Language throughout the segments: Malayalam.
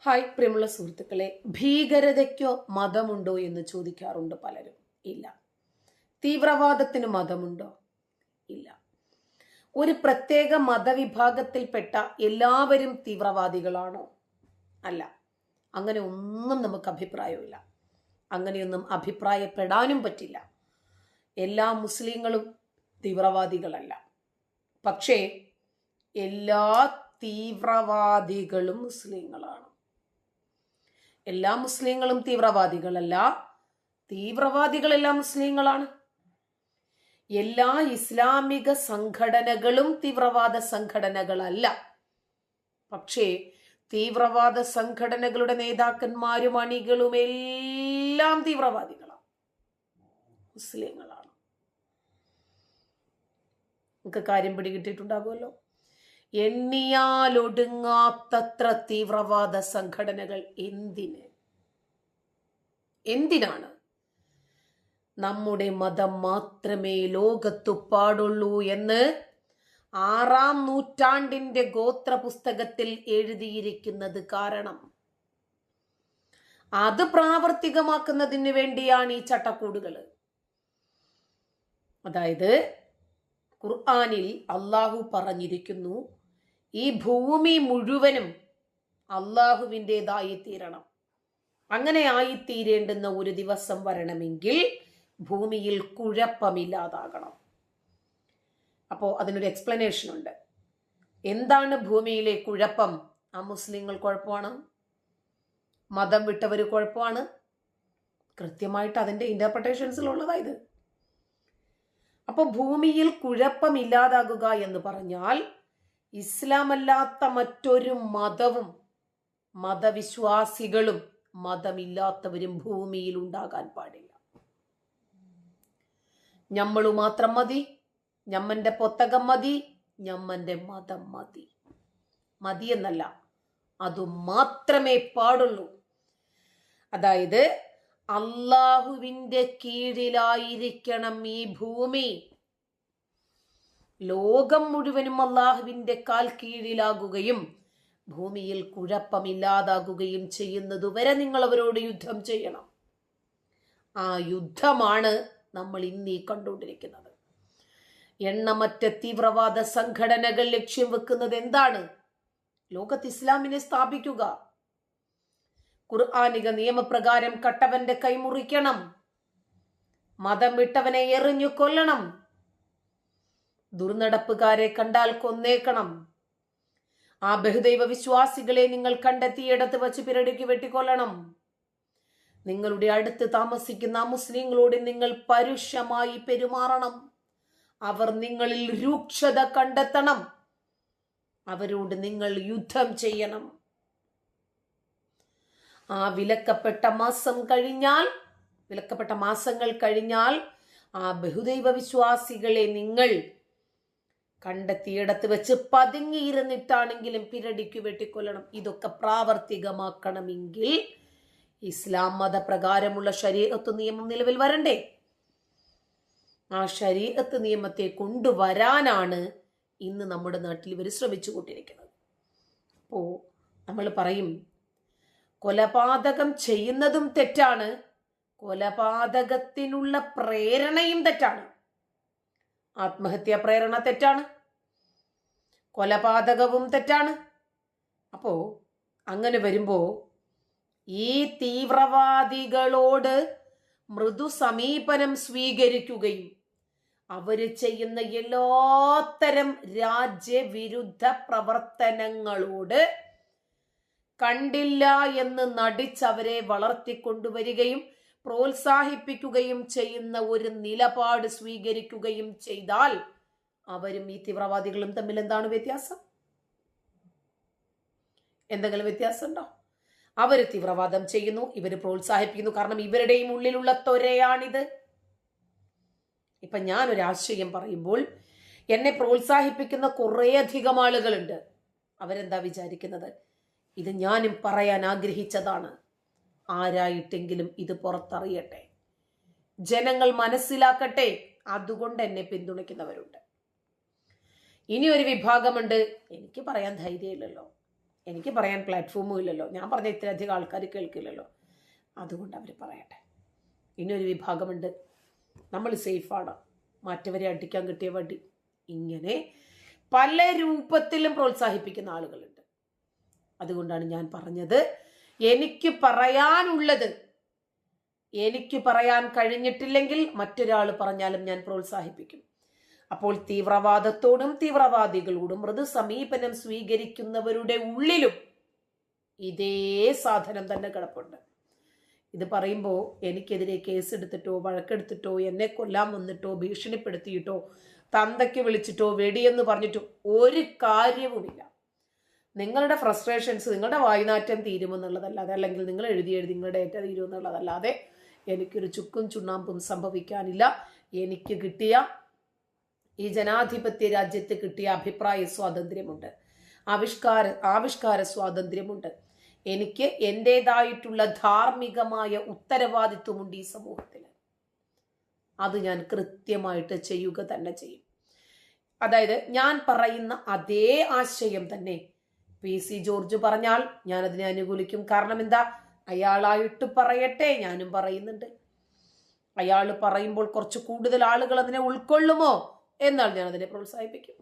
ഹായ് പ്രിയമുള്ള സുഹൃത്തുക്കളെ. ഭീകരതയ്ക്കോ മതമുണ്ടോ എന്ന് ചോദിക്കാറുണ്ട് പലരും. ഇല്ല. തീവ്രവാദത്തിന് മതമുണ്ടോ? ഇല്ല. ഒരു പ്രത്യേക മതവിഭാഗത്തിൽപ്പെട്ട എല്ലാവരും തീവ്രവാദികളാണോ? അല്ല. അങ്ങനെ ഒന്നും നമുക്ക് അഭിപ്രായമില്ല. അങ്ങനെയൊന്നും അഭിപ്രായപ്പെടാനും പറ്റില്ല. എല്ലാ മുസ്ലിങ്ങളും തീവ്രവാദികളല്ല. പക്ഷേ എല്ലാ തീവ്രവാദികളും മുസ്ലിങ്ങളാണ്. എല്ലാ മുസ്ലിങ്ങളും തീവ്രവാദികളല്ല തീവ്രവാദികളെല്ലാം മുസ്ലിങ്ങളാണ്. എല്ലാ ഇസ്ലാമിക സംഘടനകളും തീവ്രവാദ സംഘടനകളല്ല. പക്ഷേ തീവ്രവാദ സംഘടനകളുടെ നേതാക്കന്മാരും അണികളും എല്ലാം തീവ്രവാദികളാണ്. മുസ്ലിങ്ങളാണ്. നമുക്ക് കാര്യം പിടികിട്ടിട്ടുണ്ടാകുമല്ലോ എണ്ണിയാലൊടുങ്ങാത്തത്ര തീവ്രവാദ സംഘടനകൾ എന്തിന്? എന്തിനാണ്? നമ്മുടെ മതം മാത്രമേ ലോകത്തു പാടുള്ളൂ എന്ന് ആറാം നൂറ്റാണ്ടിന്റെ ഗോത്ര പുസ്തകത്തിൽ എഴുതിയിരിക്കുന്നത് കാരണം. അത് പ്രാവർത്തികമാക്കുന്നതിന് വേണ്ടിയാണ് ഈ ചട്ടക്കൂടുകൾ. അതായത് ഖുർആാനിൽ അള്ളാഹു പറഞ്ഞിരിക്കുന്നു ഈ ഭൂമി മുഴുവനും അള്ളാഹുവിന്റെതായി തീരണം. അങ്ങനെ ആയിത്തീരേണ്ടുന്ന ഒരു ദിവസം വരണമെങ്കിൽ ഭൂമിയിൽ കുഴപ്പമില്ലാതാകണം. അപ്പോൾ അതിനൊരു എക്സ്പ്ലനേഷൻ ഉണ്ട്. എന്താണ് ഭൂമിയിലെ കുഴപ്പം? ആ മുസ്ലിങ്ങൾ കുഴപ്പമാണ്? മതം വിട്ടവർ കുഴപ്പമാണ്? കൃത്യമായിട്ട് അതിന്റെ ഇന്റർപ്രിട്ടേഷൻസിലുള്ളതായത് അപ്പോൾ ഭൂമിയിൽ കുഴപ്പമില്ലാതാകുക എന്ന് പറഞ്ഞാൽ ഇസ്ലാം അല്ലാത്ത മറ്റൊരു മതവും മതവിശ്വാസികളും മതമില്ലാത്തവരും ഭൂമിയിൽ ഉണ്ടാകാൻ പാടില്ല. ഞമ്മളു മാത്രം മതി ഞമ്മന്റെ പൊത്തകം മതി ഞമ്മന്റെ മതം മതി. മതി എന്നല്ല അതു മാത്രമേ പാടുള്ളൂ. അതായത് അള്ളാഹുവിന്റെ കീഴിലായിരിക്കണം ഈ ഭൂമി. ലോകം മുഴുവനും അള്ളാഹുവിന്റെ കാൽ കീഴിലാകുകയും ഭൂമിയിൽ കുഴപ്പമില്ലാതാകുകയും ചെയ്യുന്നതുവരെ നിങ്ങൾ അവരോട് യുദ്ധം ചെയ്യണം. ആ യുദ്ധമാണ് നമ്മൾ ഇന്നീ കണ്ടുകൊണ്ടിരിക്കുന്നത്. എണ്ണമറ്റ തീവ്രവാദ സംഘടനകൾ ലക്ഷ്യം വെക്കുന്നത് എന്താണ്? ലോകത്ത് ഇസ്ലാമിനെ സ്ഥാപിക്കുക. ഖുർആാനിക നിയമപ്രകാരം കട്ടവന്റെ കൈമുറിക്കണം മതം വിട്ടവനെ എറിഞ്ഞു കൊല്ലണം. ദുർനടപ്പുകാരെ കണ്ടാൽ കൊന്നേക്കണം. ആ ബഹുദൈവ വിശ്വാസികളെ നിങ്ങൾ കണ്ടെത്തിയിടത്ത് വച്ച് പിരടിക്ക് വെട്ടിക്കൊല്ലണം. നിങ്ങളുടെ അടുത്ത് താമസിക്കുന്ന മുസ്ലിങ്ങളോട് നിങ്ങൾ പരുഷമായി പെരുമാറണം. അവർ നിങ്ങളിൽ രൂക്ഷത കണ്ടെത്തണം. അവരോട് നിങ്ങൾ യുദ്ധം ചെയ്യണം. ആ വിലക്കപ്പെട്ട മാസം കഴിഞ്ഞാൽ വിലക്കപ്പെട്ട മാസങ്ങൾ കഴിഞ്ഞാൽ ആ ബഹുദൈവ വിശ്വാസികളെ നിങ്ങൾ കണ്ടെത്തിയിടത്ത് വെച്ച് പതുങ്ങിയിരുന്നിട്ടാണെങ്കിലും പിരടിക്ക് വെട്ടിക്കൊല്ലണം. ഇതൊക്കെ പ്രാവർത്തികമാക്കണമെങ്കിൽ ഇസ്ലാം മതപ്രകാരമുള്ള ശരീരത്ത് നിയമം നിലവിൽ വരണ്ടേ? ആ ശരീരത്ത് നിയമത്തെ കൊണ്ടുവരാനാണ് ഇന്ന് നമ്മുടെ നാട്ടിൽ ഇവർ ശ്രമിച്ചു കൊണ്ടിരിക്കുന്നത് അപ്പോൾ നമ്മൾ പറയും കൊലപാതകം ചെയ്യുന്നതും തെറ്റാണ്. കൊലപാതകത്തിനുള്ള പ്രേരണയും തെറ്റാണ്. ആത്മഹത്യാ പ്രേരണ തെറ്റാണ്. കൊലപാതകവും തെറ്റാണ്. അപ്പോൾ അങ്ങനെ വരുമ്പോൾ ഈ തീവ്രവാദികളോട് മൃദു സമീപനം സ്വീകരിക്കുകയും അവർ ചെയ്യുന്ന എല്ലാത്തരം രാജ്യവിരുദ്ധ പ്രവർത്തനങ്ങളോട് കണ്ടില്ല എന്ന് നടിച്ചവരെ വളർത്തിക്കൊണ്ടുവരികയും പ്രോത്സാഹിപ്പിക്കുകയും ചെയ്യുന്ന ഒരു നിലപാട് സ്വീകരിക്കുകയും ചെയ്താൽ അവരും ഈ തീവ്രവാദികളും തമ്മിൽ എന്താണ് വ്യത്യാസം? എന്തെങ്കിലും വ്യത്യാസമുണ്ടോ? അവർ തീവ്രവാദം ചെയ്യുന്നു ഇവർ പ്രോത്സാഹിപ്പിക്കുന്നു. കാരണം ഇവരുടെയും ഉള്ളിലുള്ള ത്വരയാണിത്. ഇപ്പൊ ഞാൻ ഒരു ആശയം പറയുമ്പോൾ എന്നെ പ്രോത്സാഹിപ്പിക്കുന്ന കുറേയധികം ആളുകളുണ്ട്. അവരെന്താ വിചാരിക്കുന്നത്? ഇത് ഞാനും പറയാൻ ആഗ്രഹിച്ചതാണ്. ആരായിട്ടെങ്കിലും ഇത് പുറത്തറിയട്ടെ? ജനങ്ങൾ മനസ്സിലാക്കട്ടെ? അതുകൊണ്ട് എന്നെ പിന്തുണയ്ക്കുന്നവരുണ്ട്. ഇനി ഒരു വിഭാഗമുണ്ട്. എനിക്ക് പറയാൻ ധൈര്യമില്ലല്ലോ. എനിക്ക് പറയാൻ പ്ലാറ്റ്ഫോമും ഇല്ലല്ലോ. ഞാൻ പറഞ്ഞ ഇത്രയധികം ആൾക്കാർ കേൾക്കില്ലല്ലോ. അതുകൊണ്ട് അവർ പറയട്ടെ. ഇനി ഒരു വിഭാഗമുണ്ട്. നമ്മൾ സേഫാണ് മറ്റവരെ അടിക്കാൻ കിട്ടിയ വണ്ടി ഇങ്ങനെ പല രൂപത്തിലും പ്രോത്സാഹിപ്പിക്കുന്ന ആളുകളുണ്ട്. അതുകൊണ്ടാണ് ഞാൻ പറഞ്ഞത് എനിക്ക് പറയാനുള്ളത്. എനിക്ക് പറയാൻ കഴിഞ്ഞിട്ടില്ലെങ്കിൽ മറ്റൊരാൾ പറഞ്ഞാലും ഞാൻ പ്രോത്സാഹിപ്പിക്കും. അപ്പോൾ തീവ്രവാദത്തോടും തീവ്രവാദികളോടും മൃദു സമീപനം സ്വീകരിക്കുന്നവരുടെ ഉള്ളിലും ഇതേ സാധനം തന്നെ കിടപ്പുണ്ട്. ഇത് പറയുമ്പോൾ എനിക്കെതിരെ കേസെടുത്തിട്ടോ വഴക്കെടുത്തിട്ടോ എന്നെ കൊല്ലാൻ വന്നിട്ടോ ഭീഷണിപ്പെടുത്തിയിട്ടോ തന്തയ്ക്ക് വിളിച്ചിട്ടോ വെടിയെന്ന് പറഞ്ഞിട്ടോ ഒരു കാര്യവുമില്ല. നിങ്ങളുടെ ഫ്രസ്ട്രേഷൻസ് നിങ്ങളുടെ വായ്നാറ്റം തീരുമെന്നുള്ളതല്ലാതെ അല്ലെങ്കിൽ നിങ്ങൾ എഴുതി എഴുതി നിങ്ങളുടെ ഏറ്റ തീരുമെന്നുള്ളതല്ലാതെ എനിക്കൊരു ചുക്കും ചുണ്ണാമ്പും സംഭവിക്കാനില്ല. എനിക്ക് കിട്ടിയ ഈ ജനാധിപത്യ രാജ്യത്ത് കിട്ടിയ അഭിപ്രായ സ്വാതന്ത്ര്യമുണ്ട്. ആവിഷ്കാര ആവിഷ്കാര സ്വാതന്ത്ര്യമുണ്ട്. എനിക്ക് എന്റെതായിട്ടുള്ള ധാർമ്മികമായ ഉത്തരവാദിത്വമുണ്ട് ഈ സമൂഹത്തിൽ. അത് ഞാൻ കൃത്യമായിട്ട് ചെയ്യുക തന്നെ ചെയ്യും. അതായത് ഞാൻ പറയുന്ന അതേ ആശയം തന്നെ പി സി ജോർജ് പറഞ്ഞാൽ ഞാൻ അതിനെ അനുകൂലിക്കും. കാരണം എന്താ? അയാളായിട്ട് പറയട്ടെ ഞാനും പറയുന്നുണ്ട്. അയാൾ പറയുമ്പോൾ കുറച്ച് കൂടുതൽ ആളുകൾ അതിനെ ഉൾക്കൊള്ളുമോ എന്നാൽ ഞാൻ അതിനെ പ്രോത്സാഹിപ്പിക്കും.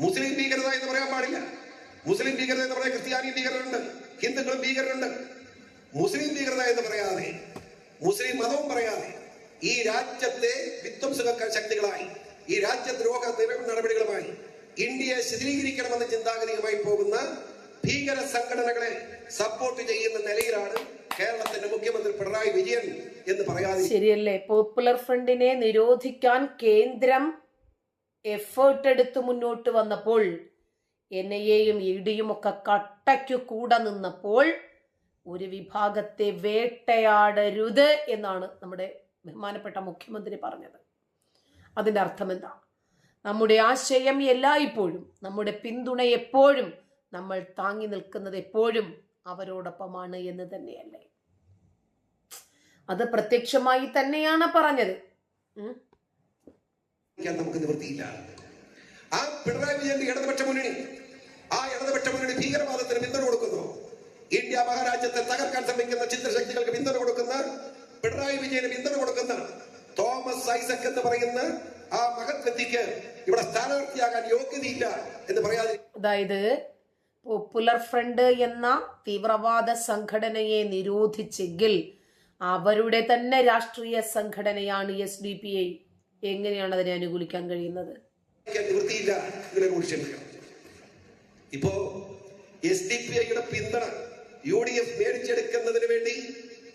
മുസ്ലിം ഭീകരത എന്ന് പറയാൻ പാടില്ല. മുസ്ലിം ഭീകരത എന്ന് പറയാൻ ക്രിസ്ത്യാനി ഭീകരരുണ്ട് ഹിന്ദുക്കളും ഭീകരരുണ്ട്. മുസ്ലിം ഭീകരത എന്ന് പറയാതെ മുസ്ലിം മതവും പറയാതെ ഈ രാജ്യത്തെ വിധ്വംസക ശക്തികളായി ഈ രാജ്യദ്രോഹ ദ്രോഹ നടപടികളുമായി ഇന്ത്യയെ ശിഥിലീകരിക്കണമെന്ന ചിന്താഗതിയുമായി പോകുന്ന ഭീകര സംഘടനകളെ സപ്പോർട്ട് ചെയ്യുന്ന നിലയിലാണ് കേരളത്തിന്റെ മുഖ്യമന്ത്രി പിണറായി വിജയൻ എന്ന് പറയാതെ ശരിയല്ലേ? പോപ്പുലർ ഫ്രണ്ടിനെ നിരോധിക്കാൻ കേന്ദ്രം എഫേർട്ട് എടുത്ത് മുന്നോട്ട് വന്നപ്പോൾ എൻ ഇടിയുമൊക്കെ ഇ കട്ടയ്ക്കു കൂടെ നിന്നപ്പോൾ ഒരു വിഭാഗത്തെ വേട്ടയാടരുത് എന്നാണ് നമ്മുടെ ബഹുമാനപ്പെട്ട മുഖ്യമന്ത്രി പറഞ്ഞത്. അതിന്റെ അർത്ഥം എന്താ? നമ്മുടെ ആശയം എല്ലായ്പ്പോഴും നമ്മുടെ പിന്തുണ എപ്പോഴും നമ്മൾ താങ്ങി നിൽക്കുന്നത് എപ്പോഴും അവരോടൊപ്പമാണ് എന്ന് തന്നെയല്ലേ? അത് പ്രത്യക്ഷമായി തന്നെയാണ് പറഞ്ഞത്. നമുക്ക് നിവൃത്തിയില്ല. ആ പിണറായി വിജയന്റെ ഇടതുപക്ഷ മുന്നണി ആ ഇടതുപക്ഷ മുന്നണി ഭീകരവാദത്തിന് പിന്തുണ കൊടുക്കുന്നു. ഇന്ത്യ മഹാരാജ്യത്തെ തകർക്കാൻ ശ്രമിക്കുന്ന ചിത്രശക്തികൾക്ക് പിന്തുണ കൊടുക്കുന്ന പിണറായി വിജയന് പിന്തുണ കൊടുക്കുന്ന തോമസ് ഐസക് എന്ന് പറയുന്ന ആ മഹത് വ്യക്തിക്ക് ഇവിടെ സ്ഥാനാർത്ഥിയാകാൻ യോഗ്യതയില്ല എന്ന് പറയാതെ അതായത് പോപ്പുലർ ഫ്രണ്ട് എന്ന തീവ്രവാദ സംഘടനയെ നിരോധിച്ചെങ്കിൽ അവരുടെ തന്നെ രാഷ്ട്രീയ സംഘടനയാണ് എസ് ഡി പി ഐ എങ്ങനെയാണ് അതിനെ അനുകൂലിക്കാൻ കഴിയുന്നത്? നിവൃത്തിയില്ല ഇതിനെ ഇപ്പോ എസ് ഡി പി ഐയുടെ പിന്തുണ യു ഡി എഫ് മേടിച്ചെടുക്കുന്നതിന് വേണ്ടി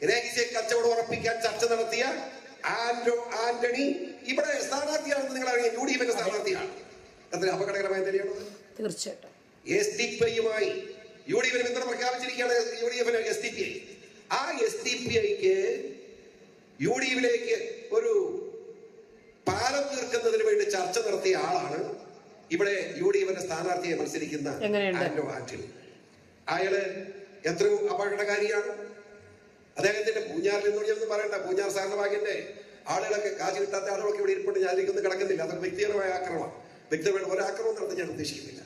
രഹസ്യ കച്ചവടം ഉറപ്പിക്കാൻ ചർച്ച നടത്തിയ ആന്റോ ആന്റണി ഇവിടെ സ്ഥാനാർത്ഥിയാണെന്ന് നിങ്ങൾ അറിയാം. യു ഡി എഫിന്റെ സ്ഥാനാർത്ഥിയാണ്. അത്ര അപകടകരമായ നിലയാണ് തീർച്ചയായിട്ടും. എസ് ഡി പി ഐയുമായി യു ഡി എഫിന് പിന്തുണ പ്രഖ്യാപിച്ചിരിക്കുകയാണ് യു ഡി എഫിന് എസ് ഡി പി ഐ ആ എസ് ഡി പി ഐക്ക് യു ഡി എഫിലേക്ക് ഒരു പാലം തീർക്കുന്നതിന് വേണ്ടി ചർച്ച നടത്തിയ ആളാണ് ഇവിടെ യു ഡി എഫിന്റെ സ്ഥാനാർത്ഥിയെ മത്സരിക്കുന്ന? ആന്റോ ആന്റണി അയാൾ എത്രയോ അപകടകാരിയാണ്. അദ്ദേഹത്തിന്റെ പൂഞ്ഞാറിൽ നിന്ന് ഞാൻ പറയണ്ട. പൂഞ്ഞാർ സാറിന്റെ ആളുകളൊക്കെ കാശ് കിട്ടാത്ത ആളുകളൊക്കെ ഇവിടെ ഇരിപ്പുണ്ട്. ഞാൻ ഇരിക്കുന്നു കിടക്കുന്നില്ല. അതൊക്കെ വ്യക്തിപരമായ ആക്രമണം. വ്യക്തിപരമായ ഒരു നടത്തി ഞാൻ ഉദ്ദേശിക്കുന്നില്ല.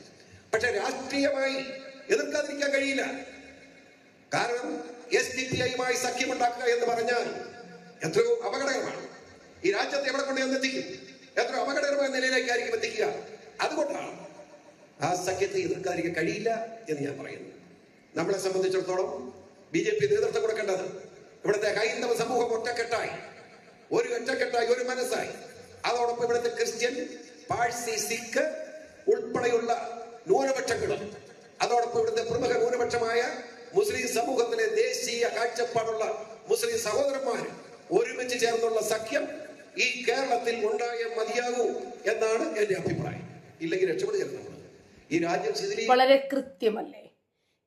പക്ഷെ രാഷ്ട്രീയമായി എതിർക്കാതിരിക്കാൻ കഴിയില്ല. കാരണം എസ് ഡി പി ഐയുമായി സഖ്യമുണ്ടാക്കുക എന്ന് പറഞ്ഞാൽ എത്രയോ അപകടകരമാണ്. ഈ രാജ്യത്തെ എവിടെ കൊണ്ട് എന്നെത്തിക്കും എത്ര അപകടകരമായ നിലയിലേക്കായിരിക്കും എത്തിക്കുക. അതുകൊണ്ടാണ് ആ സഖ്യത്തെ എതിർക്കാതിരിക്കാൻ കഴിയില്ല എന്ന് ഞാൻ പറയുന്നു. നമ്മളെ സംബന്ധിച്ചിടത്തോളം ബി ജെ പി നേതൃത്വം കൊടുക്കേണ്ടത് ഇവിടുത്തെ ഹൈന്ദവ സമൂഹം ഒറ്റക്കെട്ടായി. ഒരു ഒറ്റക്കെട്ടായി ഒരു മനസ്സായി. അതോടൊപ്പം ഇവിടുത്തെ ക്രിസ്ത്യൻ പാഴ്സി സിഖ് ഉൾപ്പെടെയുള്ള ന്യൂനപക്ഷങ്ങളും അതോടൊപ്പം ഇവിടുത്തെ പ്രമുഖ ന്യൂനപക്ഷമായ മുസ്ലിം സമൂഹത്തിലെ ദേശീയ കാഴ്ചപ്പാടുള്ള മുസ്ലിം സഹോദരന്മാർ ഒരുമിച്ച് ചേർന്നുള്ള സഖ്യം ഈ കേരളത്തിൽ ഉണ്ടായേ മതിയാകൂ എന്നാണ് എന്റെ അഭിപ്രായം. ഇല്ലെങ്കിൽ രക്ഷപ്പെടുകയല്ല നമ്മൾ ഈ രാജ്യം വളരെ കൃത്യമല്ലേ?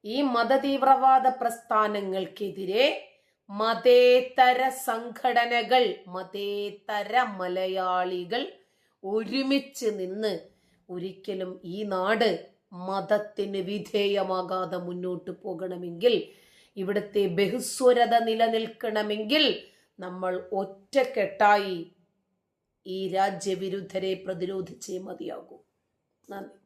ഈ മതതീവ്രവാദ പ്രസ്ഥാനങ്ങൾക്കെതിരെ മതേതര സംഘടനകൾ മതേതര മലയാളികൾ ഒരുമിച്ച് നിന്ന് ഒരിക്കലും ഈ നാട് മതത്തിന് വിധേയമാകാതെ മുന്നോട്ട് പോകണമെങ്കിൽ ഇവിടുത്തെ ബഹുസ്വരത നിലനിൽക്കണമെങ്കിൽ നമ്മൾ ഒറ്റക്കെട്ടായി ഈ രാജ്യവിരുദ്ധരെ പ്രതിരോധിച്ചേ മതിയാകൂ. നന്ദി